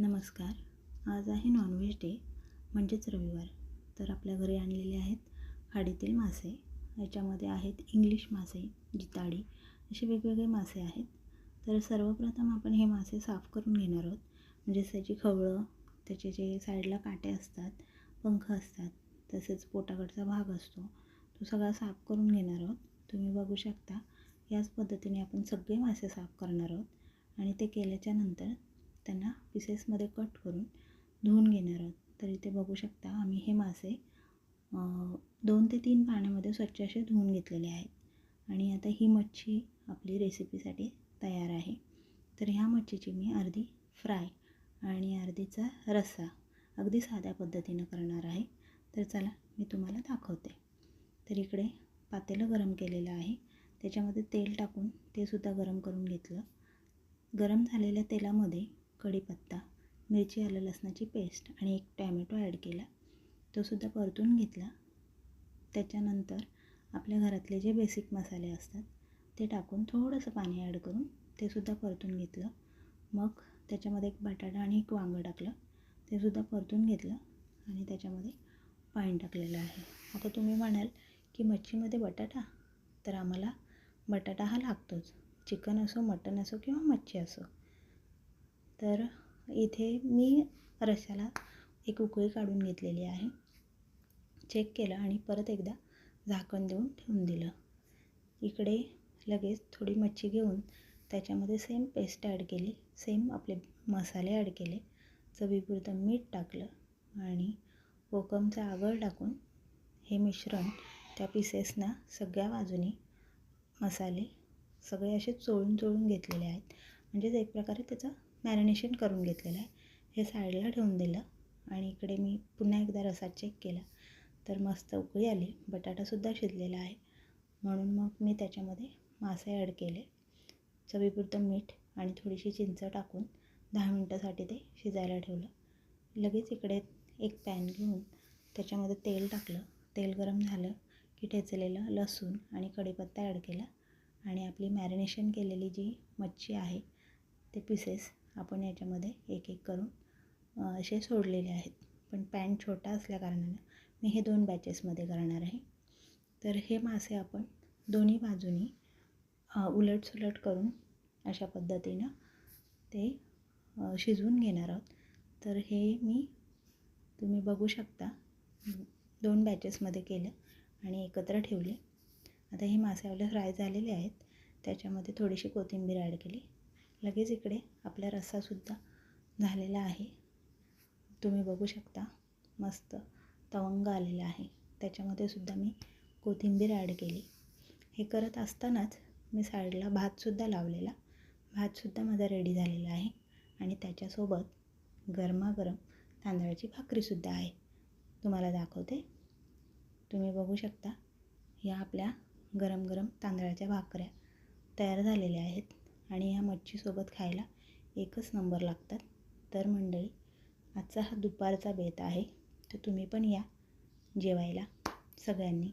नमस्कार. आज आहे नॉनव्हेज डे म्हणजेच रविवार. तर आपल्या घरी आणलेले आहेत खाडीतील मासे. याच्यामध्ये आहेत इंग्लिश मासे जिताडी असे वेगवेगळे मासे आहेत. तर सर्वप्रथम आपण हे मासे साफ करून घेणार आहोत. म्हणजेच त्याची खवळं त्याचे जे साईडला काटे असतात पंख असतात तसेच पोटाकडचा भाग असतो तो सगळा साफ करून घेणार आहोत. तुम्ही बघू शकता याच पद्धतीने आपण सगळे मासे साफ करणार आहोत. आणि ते केल्याच्यानंतर त्यांना पिसेसमध्ये कट करून धुवून घेणार आहोत. तर इथे बघू शकता आम्ही हे मासे दोन ते तीन पाण्यामध्ये स्वच्छ असे धुवून घेतलेले आहेत. आणि आता ही मच्छी आपली रेसिपीसाठी तयार आहे. तर ह्या मच्छीची मी अर्धी फ्राय आणि अर्धीचा रस्सा अगदी साध्या पद्धतीनं करणार आहे. तर चला मी तुम्हाला दाखवते. तर इकडे पातेलं गरम केलेलं आहे. त्याच्यामध्ये तेल टाकून ते सुद्धा गरम करून घेतलं. गरम झालेल्या तेलामध्ये कढीपत्ता मिरची आलं लसणाची पेस्ट आणि एक टॅमॅटो ॲड केला. तो सुद्धा परतून घेतला. त्याच्यानंतर आपल्या घरातले जे बेसिक मसाले असतात ते टाकून थोडंसं पाणी ॲड करून ते सुद्धा परतून घेतलं. मग त्याच्यामध्ये एक बटाटा आणि एक वांगं टाकलं. ते सुद्धा परतून घेतलं आणि त्याच्यामध्ये पाणी टाकलेलं आहे. आता तुम्ही म्हणाल की मच्छीमध्ये बटाटा? तर आम्हाला बटाटा हा लागतोच. चिकन असो मटन असो किंवा मच्छी असो. तर इथे मी रश्याला एक उकळी काढून घेतलेली आहे. चेक केलं आणि परत एकदा झाकण देऊन ठेवून दिलं. इकडे लगेच थोडी मच्छी घेऊन त्याच्यामध्ये सेम पेस्ट ॲड केली सेम आपले मसाले ॲड केले चवीपुरतं मीठ टाकलं आणि कोकमचा आगळ टाकून हे मिश्रण त्या पिसेसना सगळ्या बाजूनी मसाले सगळे असे चोळून चोळून घेतलेले आहेत. म्हणजेच एक प्रकारे त्याचं मॅरिनेशन करून घेतलेलं आहे. हे साईडला ठेवून दिलं आणि इकडे मी पुन्हा एकदा रसा चेक केला. तर मस्त उकळी आली. बटाटासुद्धा शिजलेला आहे. म्हणून मग मी त्याच्यामध्ये मासे ॲड केले. चवीपुरतं मीठ आणि थोडीशी चिंच टाकून दहा मिनटासाठी ते शिजायला ठेवलं. लगेच इकडे एक पॅन घेऊन त्याच्यामध्ये तेल टाकलं. तेल गरम झालं की ठेचलेलं लसूण आणि कढीपत्ता ॲड केला. आणि आपली मॅरिनेशन केलेली जी मच्छी आहे ते पीसेस आपण याच्यामध्ये एक एक करून असे सोडलेले आहेत. पण पॅन छोटा असल्याकारणानं मी हे दोन बॅचेसमध्ये करणार आहे. तर हे मासे आपण दोन्ही बाजूनी उलट उलटसुलट करून अशा पद्धतीनं ते शिजवून घेणार आहोत. तर हे मी तुम्ही बघू शकता दोन बॅचेसमध्ये केलं आणि एकत्र ठेवले. आता हे मासे आपले फ्राय झालेले आहेत. त्याच्यामध्ये थोडीशी कोथिंबीर ॲड केली. लगेच इकडे आपला रस्सासुद्धा झालेला आहे. तुम्ही बघू शकता मस्त तवंग आलेला आहे. त्याच्यामध्ये सुद्धा मी कोथिंबीर ॲड केली. हे करत असतानाच मी साईडला भातसुद्धा लावलेला. भातसुद्धा माझा रेडी झालेला आहे. आणि त्याच्यासोबत गरमागरम तांदळाची भाकरीसुद्धा आहे. तुम्हाला दाखवते. तुम्ही बघू शकता या आपल्या गरम गरम तांदळाच्या भाकऱ्या तयार झालेल्या आहेत. आणि ह्या मच्छीसोबत खायला एकच नंबर लागतात. तर मंडळी आजचा हा दुपारचा बेत आहे. तर तुम्ही पण या जेवायला सगळ्यांनी.